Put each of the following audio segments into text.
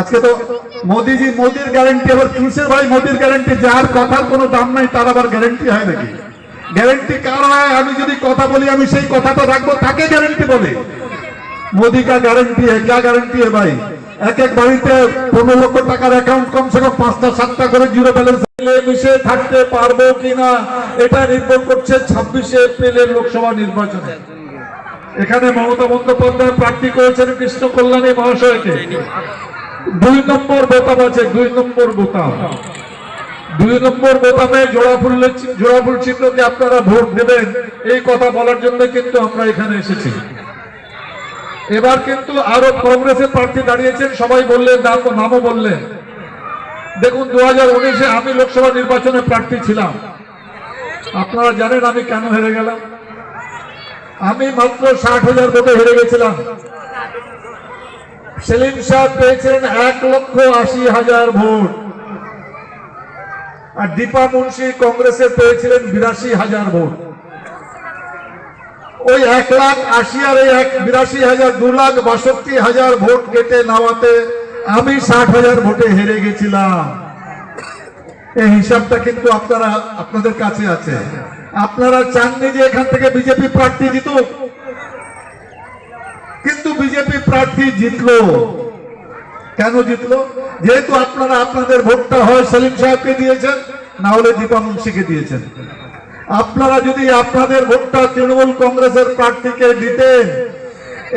আজকে তো মোদিজি, মোদির গ্যারেন্টি আবার কিসের ভাই মোদির গ্যারেন্টি যার কথার কোনো দাম নাই, তার আবার গ্যারেন্টি হয় নাকি? গ্যারেন্টি কার হয়? আমি যদি কথা বলি, আমি সেই কথাটা রাখব, তাকে গ্যারেন্টি বলে। মোদি কা গ্যারেন্টি হ্যাঁ কে গ্যারেন্টি হ্যাঁ ভাই এক এক বাড়িতে পনেরো লক্ষ টাকার অ্যাকাউন্ট কমসে কম পাঁচটা, সাতটা করে জিরো ব্যালেন্স মিশে থাকতে পারব কিনা, এটা নির্ভর করছে ছাব্বিশে এপ্রিলের লোকসভা নির্বাচনে। এখানে মমতা বন্দ্যোপাধ্যায় প্রার্থী করেছেন কৃষ্ণ কল্যাণী মহাশয়কে। দুই নম্বর বোতাম আছে, দুই নম্বর বোতাম। দুই নম্বর বোতামে জোড়া ফুলের জোড়া ফুল চিহ্নকে আপনারা ভোট দেবেন। এই কথা বলার জন্য কিন্তু আমরা এখানে এসেছি। এবার কিন্তু আরও কংগ্রেসের প্রার্থী দাঁড়িয়েছেন। সবাই বললেন নাম নামও বললেন। দেখুন দু হাজার উনিশে আমি লোকসভা নির্বাচনে প্রার্থী ছিলাম। আপনারা জানেন আমি কেন হেরে গেলাম? আমি মাত্র ষাট হাজার ভোটে হেরে গেছিলাম। সেলিম শাহ পেয়েছেন এক লক্ষ আশি হাজার ভোট। আর দীপা মুন্সি কংগ্রেসে পেয়েছিলেন বিরাশি হাজার ভোট। ওই এক লাখ আশি আর এই এক বিরাশি হাজার, দু লাখ বাষট্টি হাজার ভোট কেটে নেওয়াতে আমি ষাট হাজার ভোটে হেরে গেছিলাম। এই হিসাবটা কিন্তু আপনারা, আপনাদের কাছে আছে। আপনারা চাননি যে এখান থেকে বিজেপি প্রার্থী জিতুক? কিন্তু বিজেপি প্রার্থী জিতলো। কেন জিতলো? যেহেতু আপনারা আপনাদের ভোটটা হয় সেলিম সাহেবকে দিয়েছেন, না হলে দীপা মুন্সিকে দিয়েছেন। আপনারা যদি আপনাদের ভোটটা তৃণমূল কংগ্রেসের প্রার্থীকে দিতেন,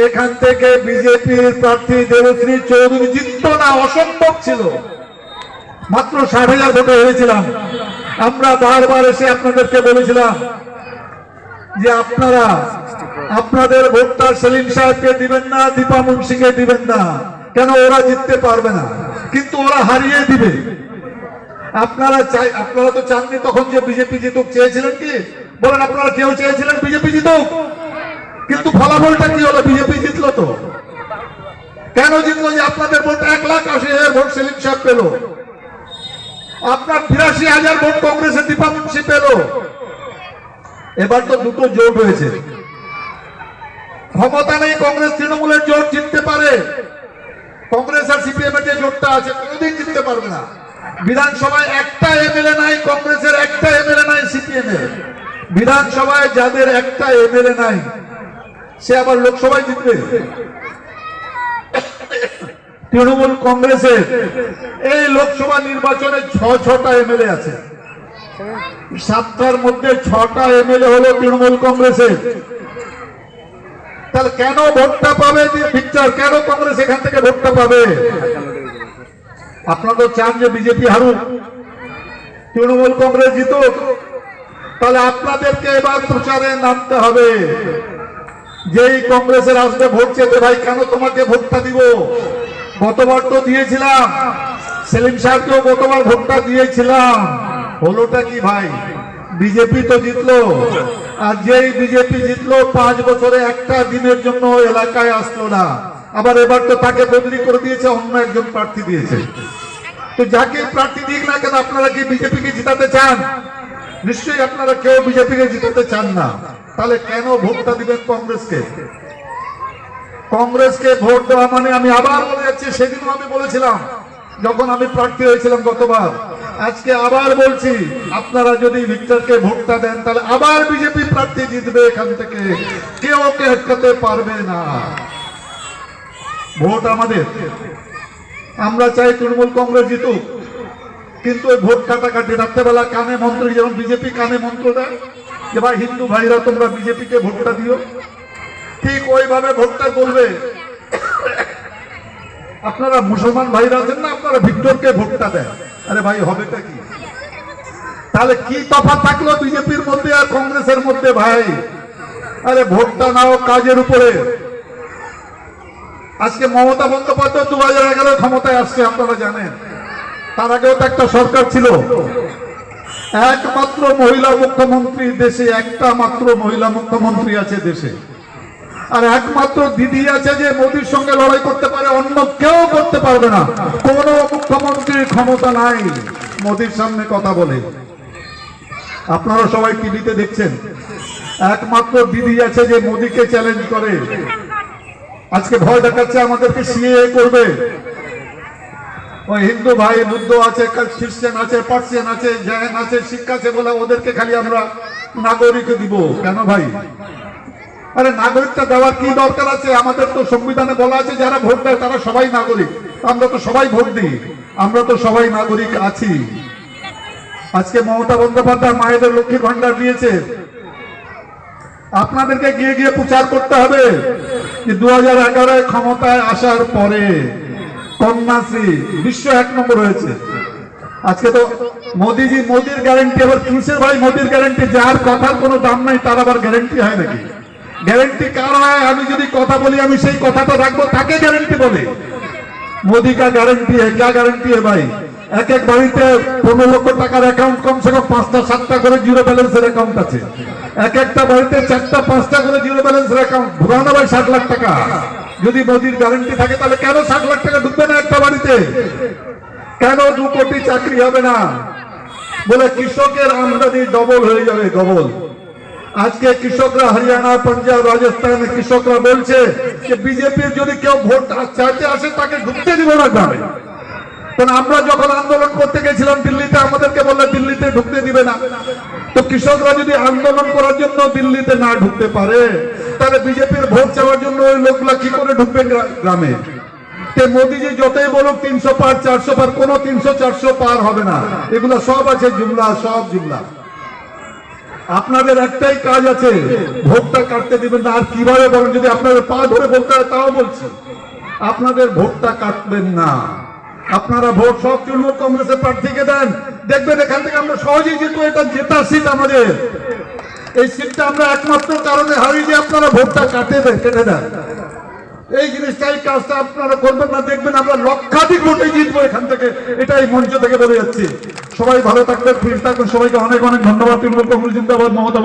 এখান থেকে বিজেপির প্রার্থী দেবশ্রী চৌধুরী জিতত না, অসম্ভব ছিল। মাত্র ষাট হাজার ভোটে হয়েছিলাম আমরা বারবার এসে আপনাদেরকে বলেছিলাম যে আপনারা আপনাদের ভোটটা সেলিম সাহেবকে দিবেন না, দীপা মুন্সিকে দিবেন না। কেন ওরা জিততে পারবে না? কিন্তু ওরা হারিয়ে দিবে। আপনারা চাই আপনারা তো চাননি তখন যে বিজেপি জিতুক, চেয়েছিলেন কি? বলেন আপনারা কেউ চেয়েছিলেন বিজেপি জিতুক? কিন্তু ফলাফলটা কি হলো? বিজেপি জিতলো তো। কেন জিতলো যে আপনাদের ভোট এক লাখ আশি হাজার ভোট সেলিম সাহেব পেল? আপনার বিরাশি হাজার ভোট কংগ্রেসের দীপা মুন্সি পেল। এবার তো দুটো জোট হয়েছে। ক্ষমতা নেই কংগ্রেস, তৃণমূলের জোট জিততে পারে। কংগ্রেস আর সিপিএম এর যে জোটটা আছে, কোনোদিন জিততে পারবে না। বিধানসভায় একটা এমএলএ নাই, কংগ্রেসের একটা এমএলএ নাই, সিপিএম এর। বিধানসভায় যাদের একটা এমএলএ নাই, সে আবার লোকসভায় জিতবে। তৃণমূল কংগ্রেসের এই লোকসভা নির্বাচনে ছ, ছটা এমএলএ আছে। সাতটার মধ্যে ছটা এমএলএ হলো তৃণমূল কংগ্রেসের। তাহলে কেন ভোটটা পাবে পিকচার কেন কংগ্রেস এখান থেকে ভোটটা পাবে? আপনারা তো চান যে বিজেপি হারুক। তৃণমূল কংগ্রেস জিতুক। তাহলে আপনাদেরকে এবার প্রচারে নামতে হবে। যেই কংগ্রেসের আসবে ভোট চেতে ভাই, কেন তোমাকে ভোটটা দিব? গতবার তো দিয়েছিলাম। সেলিম সাহেবকেও গতবার ভোটটা দিয়েছিলাম। হলোটা কি, ভাই? বিজেপি তো জিতলো। আর যেই বিজেপি জিতলো, পাঁচ বছরে একটা দিনের জন্য এলাকায় আসলো না। আবার এবার তো তাকে বদলি করে দিয়েছে, অন্য একজন প্রার্থী দিয়েছে। তো যাকে প্রার্থী দিক না কেন, আপনারা কি বিজেপিকে জিতাতে চান? নিশ্চয়ই আপনারা কেউ বিজেপিকে জিতাতে চান না। তাহলে কেন ভোটটা দিবেন কংগ্রেসকে? কংগ্রেসকে ভোট দেওয়া মানে আমি আবার বলে যাচ্ছি, সেদিনও আমি বলেছিলাম যখন আমি প্রার্থী হয়েছিলাম গতবার, আজকে আবার বলছি, আপনারা যদি ভিক্টরকে ভোটটা দেন, তাহলে আবার বিজেপি প্রার্থী জিতবে এখান থেকে। কেউ ওকে আটকাতে পারবে না। ভোট আমাদের। আমরা চাই তৃণমূল কংগ্রেস জিতুক। কিন্তু ওই ভোট কাটাকাটি, রাত্রেবেলা কানে মন্ত্র, যেমন বিজেপি কানে মন্ত্র দেয় যে ভাই হিন্দু ভাইরা তোমরা বিজেপিকে ভোটটা দিও, ঠিক ওইভাবে ভোটটা বলবে আপনারা মুসলমান ভাইরা আছেন না, আপনারা ভিক্টরকে ভোটটা দেন। আরে ভাই, হবেটা কি? তাহলে কি তফাৎ থাকল বিজেপির মধ্যে আর কংগ্রেসের মধ্যে ভাই? আরে ভোটটা নাও কাজের উপরে। আজকে মমতা বন্দ্যোপাধ্যায় দু হাজার এগারো ক্ষমতায় আসছে, আপনারা জানেন। তার আগেও তো একটা সরকার ছিল। একমাত্র মহিলা মুখ্যমন্ত্রী দেশে, একটা মাত্র মহিলা মুখ্যমন্ত্রী আছে দেশে। আর একমাত্র দিদি আছে যে মোদির সঙ্গে লড়াই করতে পারে, অন্য কেউ করতে পারবে না। কোন মুখ্যমন্ত্রীর ক্ষমতা নাই। মোদির সামনে কথা বলে। আপনারা সবাই টিভিতে দেখছেন। একমাত্র দিদি আছে যে মোদিকে চ্যালেঞ্জ করে। আজকে ভয় দেখাচ্ছে আমাদেরকে সিএ করবে। ওই হিন্দু ভাই, বুদ্ধ আছে, খ্রিস্টান আছে, পার্সিয়ান আছে, জৈন আছে, শিখ আছে বলে ওদেরকে খালি আমরা নাগরিক দিব। কেন ভাই? আরে নাগরিকটা দেওয়ার কি দরকার আছে? আমাদের তো সংবিধানে বলা আছে যারা ভোট দেয় তারা সবাই নাগরিক। আমরা তো সবাই ভোট দিই। আমরা তো সবাই নাগরিক আছি। আজকে মমতা বন্দ্যোপাধ্যায় মায়েদের লক্ষ্মীর ভান্ডার দিয়েছে। আপনাদেরকে গিয়ে গিয়ে প্রচার করতে হবে। যে দু হাজার ক্ষমতায় আসার পরে কন্যাশ্রী বিশ্ব এক নম্বর হয়েছে। আজকে তো মোদিজি, মোদির গ্যারেন্টি আবার কিসের ভাই মোদির গ্যারেন্টি যার কথার কোনো দাম নাই, তার আবার গ্যারেন্টি হয় নাকি? গ্যারেন্টি কার হয়? আমি যদি কথা বলি, আমি সেই কথাটা রাখব, তাকে গ্যারেন্টি বলে। মোদি কা গ্যারেন্টি হ্যাঁ গ্যারেন্টি হ্যাঁ ভাই। এক এক বাড়িতে পনেরো লক্ষ টাকার অ্যাকাউন্ট কমসে কম পাঁচটা, সাতটা করে জিরো ব্যালেন্সের অ্যাকাউন্ট আছে। এক একটা বাড়িতে চারটা, পাঁচটা করে জিরো ব্যালেন্সের অ্যাকাউন্ট ঘুরানো ভাই, ষাট লাখ টাকা। যদি মোদির গ্যারেন্টি থাকে, তাহলে কেন ষাট লাখ টাকা ঢুকবে না একটা বাড়িতে? কেন দু কোটি চাকরি হবে না? বলে কৃষকের আমদানি ডবল হয়ে যাবে ডবল আজকে কৃষকরা হরিয়ানা, পাঞ্জাব, রাজস্থানে কৃষকরা বলছে যে বিজেপির যদি কেউ ভোট চাইতে আসে তাকে ঢুকতে দিব না গ্রামে। কারণ আমরা যখন আন্দোলন করতে গেছিলাম দিল্লিতে, আমাদেরকে বললে দিল্লিতে ঢুকতে দিবে না। তো কৃষকরা যদি আন্দোলন করার জন্য দিল্লিতে না ঢুকতে পারে, তাহলে বিজেপির ভোট চাওয়ার জন্য ওই লোকগুলা কি করে ঢুকবে গ্রামে? মোদিজি যতই বলুক তিনশো পার, চারশো পার, কোনো তিনশো, চারশো পার হবে না। এগুলো সব আছে, জুমলা, সব জুমলা। আপনাদের একটাই কাজ আছে, ভোটটা কাটতে দিবেন না। আর কীভাবে বলেন, যদি আপনাদের পা ধরে বলতে হয়, তাও বলছি। আপনাদের ভোটটা কাটবেন না। আপনারা ভোট সব তৃণমূল কংগ্রেসের প্রার্থীকে দেন। দেখবেন এখান থেকে আমরা সহজেই জিতবো এটা জেতার সিট আমাদের। এই সিটটা আমরা একমাত্র কারণে হারিয়ে যে আপনারা ভোটটা কাটে দেন, কেটে দেন। এই জিনিসটা এই কাজটা আপনারা করবেন না, দেখবেন আমরা লক্ষাধিক ভোটে জিতবো এখান থেকে। এটাই মঞ্চ থেকে বলে যাচ্ছি। সবাই ভালো থাকবেন ফিরে থাকবেন সবাইকে অনেক অনেক ধন্যবাদ। তৃণমূল কংগ্রেস জিন্দাবাদ, মমতা